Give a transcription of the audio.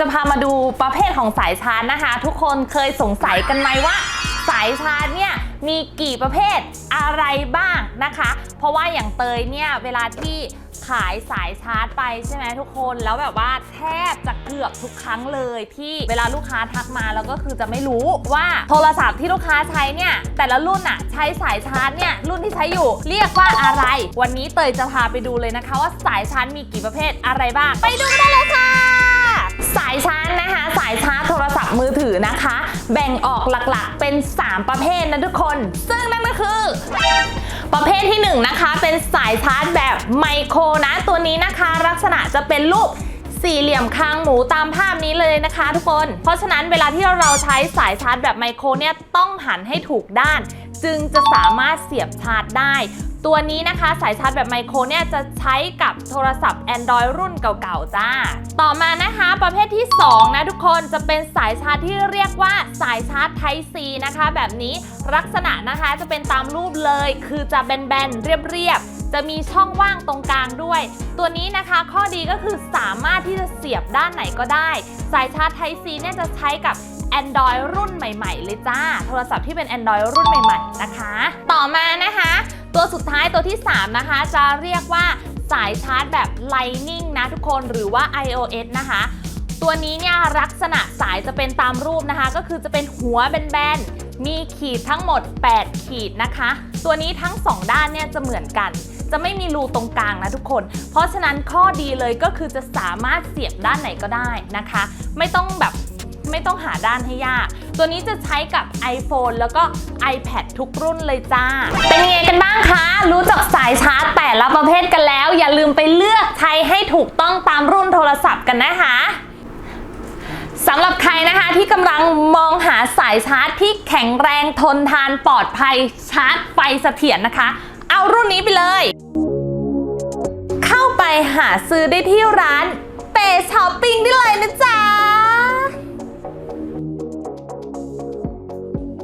จะพามาดูประเภทของสายชาร์จนะคะ ทุกคนเคยสงสัยกันไหมว่า สายชาร์จเนี่ยมีกี่ประเภทอะไรบ้างนะคะ เพราะว่าอย่างเตยเนี่ยเวลาที่ขายสายชาร์จไปใช่ไหมทุกคนแล้วแบบว่าแทบจะเกือบทุกครั้งเลยที่เวลาลูกค้าทักมาแล้วก็คือจะไม่รู้ว่าโทรศัพท์ที่ลูกค้าใช้เนี่ย แต่ละรุ่นอะใช้สายชาร์จเนี่ยรุ่นที่ใช้อยู่เรียกว่าอะไร วันนี้เตยจะพาไปดูเลยนะคะ ว่าสายชาร์จมีกี่ประเภทอะไรบ้าง ไปดูกันได้เลยค่ะ นะคะ แบ่งออกหลักๆเป็น 3 ประเภทนะทุกคน ซึ่งนั่นก็คือ ประเภทที่1นงนะคะเป็นสายชาร์จแบบไมโครนะตัวนี้นะคะ ลักษณะจะเป็นรูปสี่เหลี่ยมคางหมูตามภาพนี้เลยนะคะทุกคน เพราะฉะนั้นเวลาที่เราใช้สายชาร์จแบบไมโครเนี่ยต้องหันให้ถูกด้าน จึงจะสามารถเสียบชาร์จได้ ตัวนี้นะคะสายชาร์จแบบไมโครเนี่ยจะใช้กับโทรศัพท์ Android รุ่นเก่าๆ จ้า ต่อมานะคะประเภทที่ 2 นะทุกคนจะเป็นสายชาร์จที่เรียกว่าสายชาร์จ Type C นะคะ แบบนี้ลักษณะนะคะจะเป็นตามรูปเลย คือจะแบนๆ เรียบๆ จะมีช่องว่างตรงกลางด้วย ตัวนี้นะคะข้อดีก็คือสามารถที่จะเสียบด้านไหนก็ได้ สายชาร์จ Type C เนี่ยจะใช้กับ Android รุ่นใหม่ ๆ เลยจ้า โทรศัพท์ที่เป็น Android รุ่นใหม่ ๆ นะคะ ต่อมา ตัวสุดท้ายตัวที่ 3 นะคะ จะเรียกว่าสายชาร์จแบบ Lightning นะทุกคนหรือว่า iOS นะคะ ตัวนี้เนี่ยลักษณะสายจะเป็นตามรูปนะคะ ก็คือจะเป็นหัวแบนๆ มีขีดทั้งหมด 8 ขีดนะคะ ตัวนี้ทั้ง 2 ด้านเนี่ยจะเหมือนกัน จะไม่มีรูตรงกลางนะทุกคน เพราะฉะนั้นข้อดีเลยก็คือจะสามารถเสียบด้านไหนก็ได้นะคะ ไม่ต้องแบบไม่ต้องหาด้านให้ยาก ตัวนี้จะใช้กับ iPhone แล้วก็ iPad ทุกรุ่นเลยจ้า เป็นยังไงกันบ้างูกต้องตามรุ่นโทรศัพท์กันนะคะสำหรับใครนะคะที่กำลังมองหาสายชาร์จที่แข็งแรงทนทานปลอดภัยชาร์จไฟเสถียรนะคะ เอารุ่นนี้ไปเลย เข้าไปหาซื้อได้ที่ร้านเปช้อปปิ้งได้เลยนะจ๊ะ